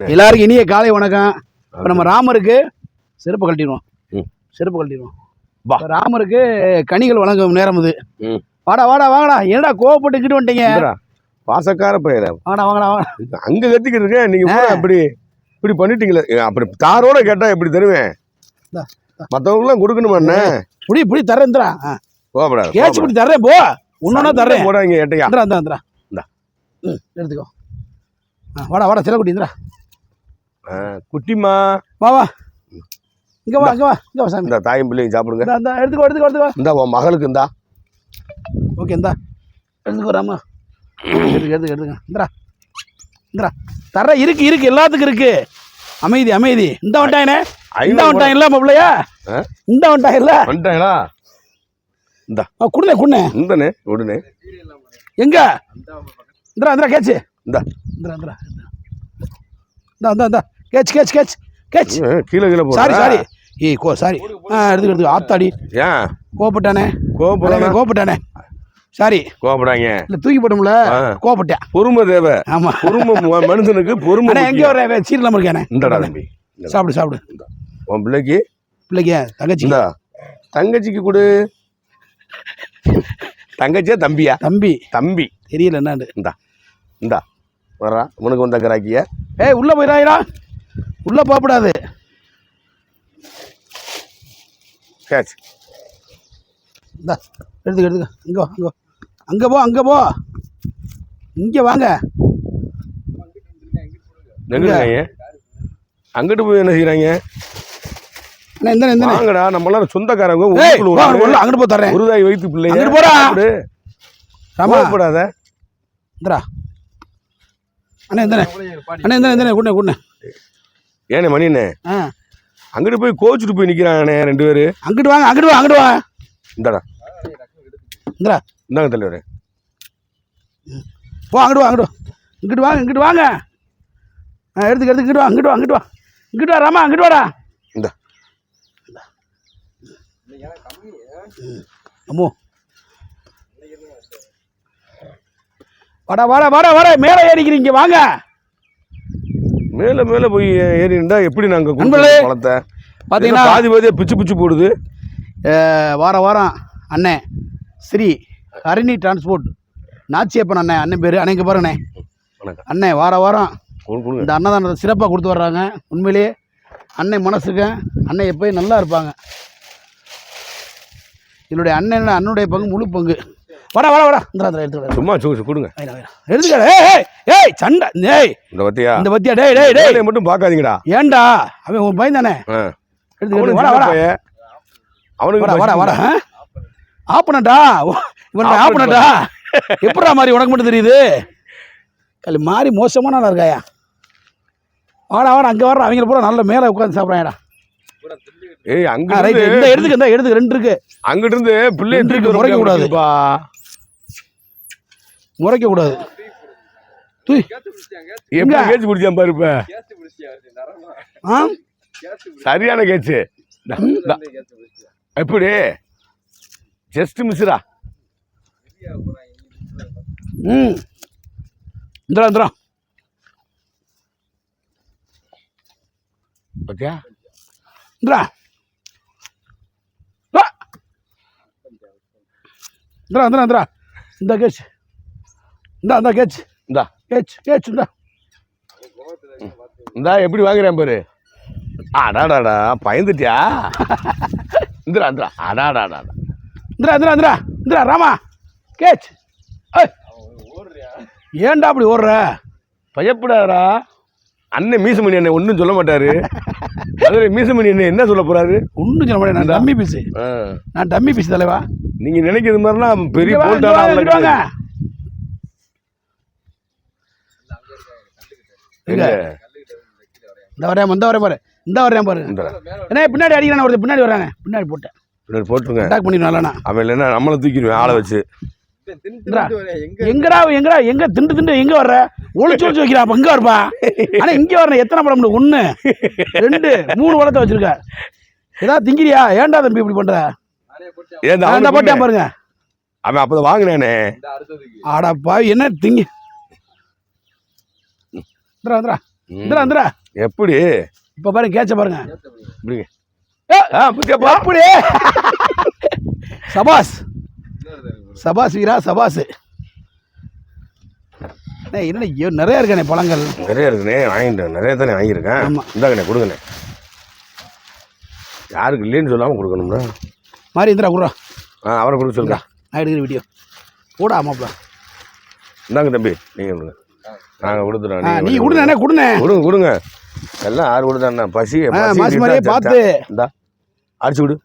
எல்லாருக்கும் இனிய காலை வணக்கம். இப்போ நம்ம ராமருக்கு செருப்பு கழட்டிடுவோம். செருப்பு கழட்டிடுவோம். ராமருக்கு கனிகள் வழங்கும் நேரம் இது. வாடா வாடா வாங்கடா. என்னடா கோவப்பட்டுக்கிட்டு வந்துட்டீங்க? பாசக்கார பையர வாங்கடா வாங்கடா வாங்கடா. அங்க கத்திக்கிட்டு இருக்கேன். நீங்க பூரா அப்படி இப்படி பண்ணிட்டீங்களே. அப்படி தாரோட கேட்டா எப்படி தருவேன்? எல்லாம் கொடுக்கணுமா என்ன? புடி புடி தரேன்டா கோபப்படாத கேச்சு பிடி தர்றேன் போ. ஒன்னொன்னா தர்றேன். போடாங்க ஏட்டையா இந்தா. ம் எடுத்துக்கோ. வாடா வாடா சில குட்டி குட்டிமா வா வா. இங்க வா இங்க வா. இங்க வா சாமி. இந்த தாயும் பிள்ளையும் சாப்பிடுங்க. இந்தா இந்தா எடுத்துக்கோ எடுத்துக்கோ எடுத்துக்கோ. இந்த உன் மகளுக்கு இந்தா. ஓகே இந்தா. எடுத்துக்கோ ராமா. எடுத்துக்க எடுத்துக்க எடுத்துக்க. இந்தரா இந்தரா தர இருக்கு இருக்கு. எல்லாத்துக்கும் இருக்கு. அமைதி அமைதி. இந்த வந்துட்டாயினே இந்த வந்துட்டான் இல்ல மாப்பிள்ளையா ஆ? இந்த வந்துட்டான் இல்ல வந்துட்டாங்களா குடுனே குடுனே. இந்தனே உடனே. எங்க? இந்தரா இந்தரா கேச்சு. இந்தா. இந்தரா இந்தரா இந்தா இந்தா இந்தா. கேச் கேச் கேச் கேச் கீழே கீழே சாரி போறா சாரி. ஏய் கோ சாரி. ஆ எடுத்துக்க எடுத்துக்க. ஆத்தாடி. ஏன் கோவப்பட்டானே? கோபப்படாம கோவப்பட்டானே? சாரி. கோபப்படாங்க இல்ல தூக்கி போட்டோம்ல? ஆ. கோவப்பட்டேன். பொறுமை தேவை. ஆமா. பொறுமை மனுஷனுக்கு பொறுமை எங்க. வர சீரலாம் இருக்கானே இந்தடா தம்பி. சாப்பிடு சாப்பிடு. உன் பிள்ளைக்கு? பிள்ளைக்கு தங்கச்சி. தங்கச்சிக்கு கொடு. தங்கச்சியா தம்பியா? தம்பி. தம்பி. தெரியல என்னன்னு. இந்தா. இந்தா. வர்றா உனக்கு வந்த கிராக்கிய. ஏய் உள்ள போயிடாயிரா உள்ள போகக்கூடாது கேட்ச் இந்தா எடுத்துக்க எடுத்துக்க. இங்கே வா இங்கே அங்கே போ அங்கே போ. இங்கே வாங்க. எங்கிட்டாங்க அங்கிட்டு போய் என்ன இந்த வாங்கடா நம்ம எல்லாம் சொந்தக்காரங்க அங்கிட்டு போ தர்றேன். உருதாய் வைத்து பிள்ளைங்க. போடா. ராமா. கோவப்படாத. இந்தரா அண்ணா இந்தனே அண்ணா இந்தனே இந்தனே குண்ணே குண்ணே ஏனே மணிண்ணே ஆ. அங்கிட்டு போய் கோச்சிட்டு போய் நிக்கிறானே ரெண்டு பேரு. அங்கிட்டு வாங்க அங்கிட்டு வா அங்கிட்டு வா. இந்தாடா. இந்தரா இந்தாங்க தலைவரே. போ அங்கிட்டு வா அங்கிட்டு வா. இங்கிட்டு வாங்க இங்கிட்டு வாங்க. ஆ எடுத்துக்க எடுத்து இங்கிட்டு வா அங்கிட்டு வா அங்கிட்டு வா. இங்கிட்டு வா ராமா அங்கிட்டு வாடா. இந்தா. அம்மோ. வாடா வாடா வாடா வாடா. மேலே ஏறிக்கிறீங்க வாங்க. மேல மேல போய் ஏறி இருந்தா எப்படி நாங்க நண்பர்களே, பழத்தை பார்த்தீங்கன்னா பாதி பிச்சு பிச்சு போடுது. அஹ், வாரம் அண்ணன் ஸ்ரீ ஹரிணி டிரான்ஸ்போர்ட் நாச்சியப்பன் அண்ணன் அண்ணன் பேர் பாருங்கண்ணே வணக்கம். அண்ணன் வார வாரம் இந்த அன்னதானத்தை சிறப்பாக கொடுத்து வர்றாங்க. உண்மையிலேயே அண்ணன் மனசுக்கு அண்ணன் எப்பயும் நல்லா இருப்பாங்க. என்னுடைய அண்ணன் அண்ணனுடைய பங்கு முழு பங்கு. வாடா வாடா வாடா. இந்த எடுத்து சும்மா சு கொடுங்க. எடுத்துக்க ஏய் ஏய், சண்டை. ஏய் இந்த பத்தியா? இந்த பத்தியா? டேய் டேய் டேய். மட்டும் பார்க்காதீங்கடா. ஏன்டா? அவன் உன் பையன் தானே. எடுத்து வாடா பையன். அவனுக்கு வாடா வாடா ஆப்பனட்டா இவன் Open ஆப்பனட்டா எப்படா மாதிரி உனக்கு மட்டும் தெரியுது? கல் மாறி மோசமான ஆளா இருக்காயா? வாடா வாடா அங்கே வர்ற அவங்க பூரா நல்ல மேலே உட்காந்து சாப்பிட்றாங்கடா. ஏய் அங்க ரைட் இந்த எடுத்துக்க இந்த எடுத்துக்க. ரெண்டு இருக்கு. அங்கிட்டு இருந்து பிள்ளை இருக்கு, முறைக்க கூடாது. கூடாதுப்பா முறைக்க கூடாது தூய் எப்படி கேச்சு பிடிச்சான் பாரு இப்ப. ஆ? சரியான கேச்சு எப்படி? ஜஸ்ட் மிஸ்ரா ம். இந்தரா இந்தரா பத்தியா? இந்தரா. இந்தரா இந்தரா இந்தரா இந்த கேச்சு இந்தா இந்த கேச்சு இந்தா. கேச்சு கேச்சு இந்தா. இந்தா எப்படி வாங்குறேன் பாரு. அடாடாடா பயந்துட்டியா? இந்திரா இந்திரா. அடாடாடா. Indera Indera Indera. Indera Rama. Cache ஏய். ஏன்டா அப்படி ஓடுற? பயப்படாதடா. அண்ணன் மீசமணி அண்ணன் ஒன்றும் சொல்ல மாட்டாரு. அதுல மீசமணி அண்ணன் என்ன சொல்ல போறாரு? ஒன்றும் சொல்ல மாட்டேன். நான் டம்மி பீஸு. நான் டம்மி பீஸ் தலைவா. நீங்க நினைக்கிறது மாதிரிலாம் பெரிய இங்க வாங்க, இங்க வாங்க, இங்கிட்டு வாங்க போல்டான எங்க? இந்த வரேன் இந்த வரேன் பாரு. இந்த வரேன் பாரு. இந்த என்ன பின்னாடி அடிக்கிறான் ஒருத்தர் பின்னாடி வராங்க பின்னாடி போட்டேன். பின்னாடி போட்டுருங்க. அட்டாக் பண்ணிடுவான் அவன் இல்லைன்னா நம்மளை தூக்கிடுவேன் ஆளை வச்சு. எங்கடா எங்கடா எங்க திண்டு திண்டு எங்க வர்ற? ஒளிச்சு ஒளிச்சு வைக்கிறான் அப்ப எங்க இருப்பா ஆனா இங்க வரணும் எத்தனை படம்? ஒண்ணு ரெண்டு மூணு படத்தை வச்சிருக்க. ஏதாவது திங்கிறியா? ஏன்டா தம்பி இப்படி பண்ற? ஏன் போட்டேன் பாருங்க. அவன் அப்பதான் வாங்கினானே. ஆடா பாவி என்ன திங்கி இந்தா இந்தா. இந்திரா இந்திரா எப்படி? இப்போ பாருங்க கேட்ச பாருங்க. புத்தியாப்பா. அப்படி சபாஸ். சபாஸ் வீரா சபாஸ். என்னண்ணே நிறைய இருக்கானே பழங்கள். நிறைய இருக்குண்ணே வாங்கிட்டேன். நிறைய தானே வாங்கியிருக்கேன். ஆமா. இந்தாங்கண்ணே கொடுங்கண்ணே. யாருக்கு இல்லைன்னு சொல்லாமல் கொடுக்கணும்னா மாதிரி இந்திரா குடுறா. ஆ அவரை கொடுக்க சொல்லுங்க. நான் எடுக்கிற வீடியோ. போடா ஆமாப்ல இந்தாங்க தம்பி. நீங்கள் கொடுங்க. நாங்கள் கொடுத்துறோம் நீ. கொடுண்ணே கொடுண்ணே. கொடுங்க கொடுங்க. எல்லாம் ஆறு கொடுத்தாண்ணா. பசி மாசி மாதிரியே. பார்த்து. இந்தா அடிச்சு விடு.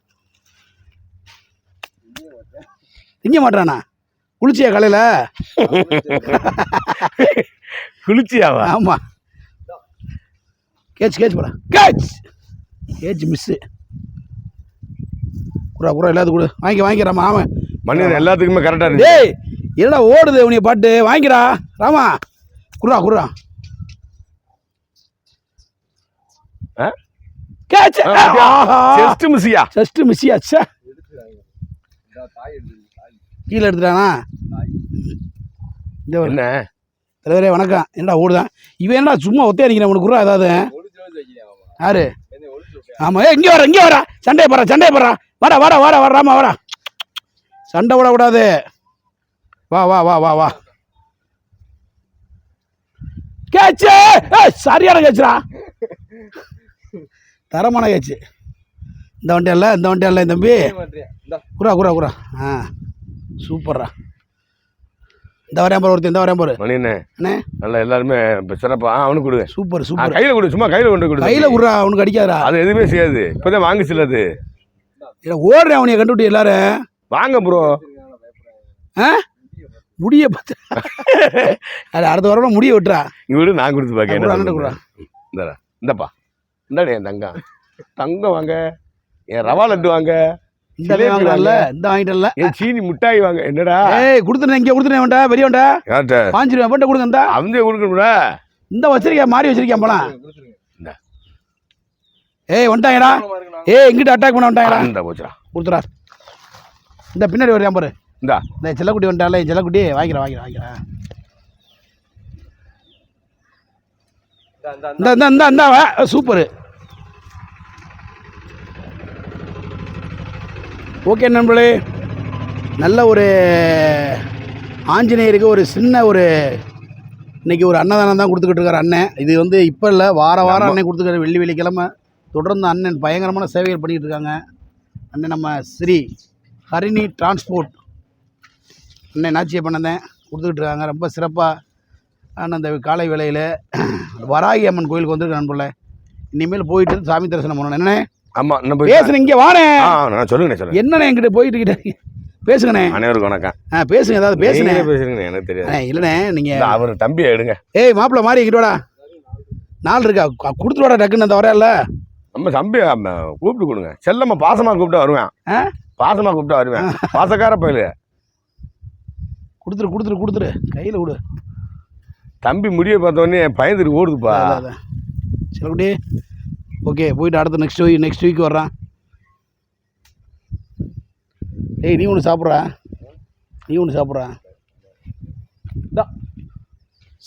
திங்க மாட்டானா குளிச்சியா காலையில்? குளிச்சியாவா? ஆமாம் கேட்ச் கேட்ச் போடா. கேட்ச் கேட்ச் மிஸ்ஸு குறா குறா எல்லாத்துக்கும் கொடு. வாங்கி வாங்கிக்கிறாமா ஆமாம் மனிதன் எல்லாத்துக்குமே கரெக்டாக இருக்கு டேய் என்னடா ஓடுது உனிய பாட்டு? வாங்கிடா ராமா. குர்ரா குர்ரா? கேட்ச். செஸ்ட் மிஸ்ஸியா ஜஸ்ட் மிஸ்ஸியா ச்சே. கீழே எடுத்துட்டானா? இந்த என்ன? தலைவரே வணக்கம். என்னடா ஓடுதான்? இவன் என்னடா சும்மா ஒத்தையா நிற்கிறேன் உனக்கு குர்ரா ஏதாவது? யாரு? ஆமாம் ஏ இங்கே வர இங்கே வர சண்டையை போடுறா சண்டையை போடுறா. வாடா வாடா வாடா ராமா வாடா. சண்டை விடக்கூடாது வா வா வா வா வா. ஏய் சரியான கேட்சுடா தரமான கேட்சு இந்த வண்டி இல்லை இந்த வண்டி இல்லை தம்பி. குரா குரா குரா ஆ சூப்பர்ரா. இந்த வரேன் பாரு ஒருத்தன் இந்த வரேன் பாரு மணியண்ணே அண்ணே. நல்லா எல்லாருமே இப்போ சிறப்பா அவனுக்கு கொடு சூப்பர் சூப்பர். கையில் கொடு சும்மா கையில் கொண்டு கொடு கையில் விட்றா அவனுக்கு அடிக்காதடா. அது எதுவுமே செய்யாது. இப்போதான் வாங்கிச்சில்ல அது இல்லை ஓடுறேன் அவனைய கண்டுபிடி எல்லாரும். வாங்க ப்ரோ ஆ? முடிய பார்த்து அது அடுத்த வாரம் முடிய விட்டுறா. இங்க விடு நான் கொடுத்து பார்க்க குடுறா. இந்தடா இந்தப்பா. இந்தாடே என் தங்கம். தங்கம் வாங்க. என் ரவா லட்டு வாங்க. இந்த வாங்கிட்டல என் சீனி மிட்டாய் வாங்க. என்னடா? ஏய் கொடுத்துனேன் இங்கே கொடுத்துனேன் வேண்டா பெரிய வேண்டா யார்கிட்ட? பாஞ்சிருவேன் வேண்ட கொடுங்க இந்தா. அவந்தே கொடுக்கணும்டா. இந்த வச்சிருக்கேன் மாறி வச்சிருக்கேன் போலாம். இந்தா. ஏய் வந்துட்டாங்கடா. ஏய் இங்கிட்ட அட்டாக் பண்ண வந்துட்டாங்கடா. இந்த போச்சுடா. கொடுத்துறா. இந்த பின்னாடி வரையான் பாரு. இந்தா. இந்த செல்லக்குட்டி வந்துட்டால என் செல்லக்குட்டி வாங்கிக்கிறேன் வாங்கிக்கிறேன் வாங்கிக்கிறேன் இந்த இந்த இந்த. இந்த சூப்பரு. ஓகே நண்பர்களே நல்ல ஒரு ஆஞ்சநேயருக்கு ஒரு சின்ன ஒரு இன்னைக்கு ஒரு அன்னதானம் தான் கொடுத்துக்கிட்டு இருக்கார் அண்ணன். இது வந்து இப்போ இல்லை வார வாரம் அண்ணன் கொடுத்துருக்காரு வெள்ளி வெள்ளிக்கிழமை. தொடர்ந்து அண்ணன் பயங்கரமான சேவைகள் பண்ணிக்கிட்டு இருக்காங்க. அண்ணன் நம்ம ஸ்ரீ ஹரிணி டிரான்ஸ்போர்ட் அண்ணன் நாச்சிய பண்ணதேன் கொடுத்துக்கிட்டு இருக்காங்க. ரொம்ப சிறப்பாக அண்ணன் அந்த காலை வேளையில் வராகி அம்மன் கோயிலுக்கு வந்திருக்கேன் நண்பர்களே. இனிமேல் போயிட்டு சாமி தரிசனம் பண்ணணும். என்னண்ணே? ஆமா இன்னும் போய் பேசுனேன் இங்கே வானேன் ஆ நான் சொல்லுங்கண்ணே சொல்லுங்க. என்னண்ணே என்கிட்ட போயிட்டு கிட்ட பேசுங்கண்ணே. அனைவருக்கும் வணக்கம். ஆ பேசுங்க ஏதாவது பேசுனேன் நீங்களே பேசுங்கண்ணே எனக்கு தெரியாது. இல்லைண்ணே நீங்கள் அவர் தம்பியை எடுங்க. ஏய் மாப்பிள்ள மாறி இங்கிட்டு வாடா. நாள் இருக்கா? கு- கொடுத்துட்டு வாடா டக்குன்னு அந்த வரல நம்ம தம்பி கூப்பிட்டு கொடுங்க. செல்லம்மா பாசமா கூப்பிட்டு வருவேன். ஆ? பாசமா கூப்பிட்டு வருவேன். பாசக்கார பயிலு கொடுத்துரு கொடுத்துரு கொடுத்துரு. கையில் விடு. தம்பி முடிய பார்த்த உடனே பயந்துட்டு ஓடுதுப்பா. அதான், அதான். செல்லக்குட்டி ஓகே போயிட்டு அடுத்த நெக்ஸ்ட் வீக் நெக்ஸ்ட் வீக் வர்றான். ஏய் நீ ஒன்று சாப்பிட்றா? நீ ஒன்று சாப்பிட்றா?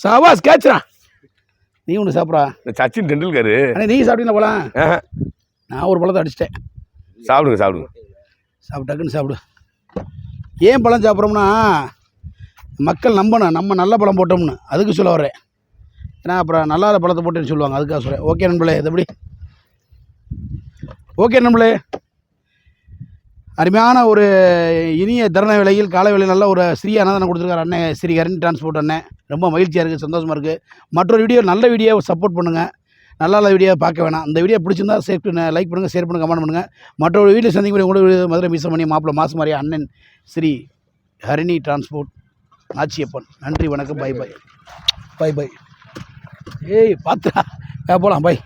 சவாஸ் கேட்சுறா நீ ஒன்று சாப்பிட்றா? சச்சின் டெண்டுல்கர். அண்ணே நீ சாப்பிட்டீங்களா பழம் ஆஹா. நான் ஒரு பழத்தை அடிச்சிட்டேன். சாப்பிடுங்க சாப்பிடுங்க. சாப்பிட்டு டக்குன்னு சாப்பிடு. ஏன் பழம் சாப்பிட்றோம்னா மக்கள் நம்பணும் நம்ம நல்ல பழம் போட்டோம்னு. அதுக்கு சொல்ல வரேன் ஏன்னா அப்புறம் நல்லாத பழத்தை போட்டேன்னு சொல்லுவாங்க அதுக்காக சொல்கிறேன் ஓகே நண்பளே இது எப்படி? ஓகே நண்பளே அருமையான ஒரு இனிய தருண விலையில் காலை விலையில் நல்ல ஒரு சிறிய அன்னதானம் கொடுத்துருக்காரு அண்ணன் ஸ்ரீ ஹரின் டிரான்ஸ்போர்ட் அண்ணன் ரொம்ப மகிழ்ச்சியாக இருக்குது சந்தோஷமாக இருக்குது மற்றொரு வீடியோ நல்ல வீடியோவை சப்போர்ட் பண்ணுங்கள் நல்ல நல்ல வீடியோ பார்க்க வேணாம். அந்த வீடியோ பிடிச்சிருந்தா சேஃப் லைக் பண்ணுங்கள் ஷேர் பண்ணுங்கள் கமெண்ட் பண்ணுங்கள் மற்றொரு வீடியோ சந்திக்கும் கூட மதுரை மீசமணி மாப்பிள்ளை மாசு மாதிரி அண்ணன் ஸ்ரீ ஹரிணி டிரான்ஸ்போர்ட் நாச்சியப்பன் நன்றி வணக்கம் பை பை. By by. ஏய் பார்த்துடா போகலாம் பை.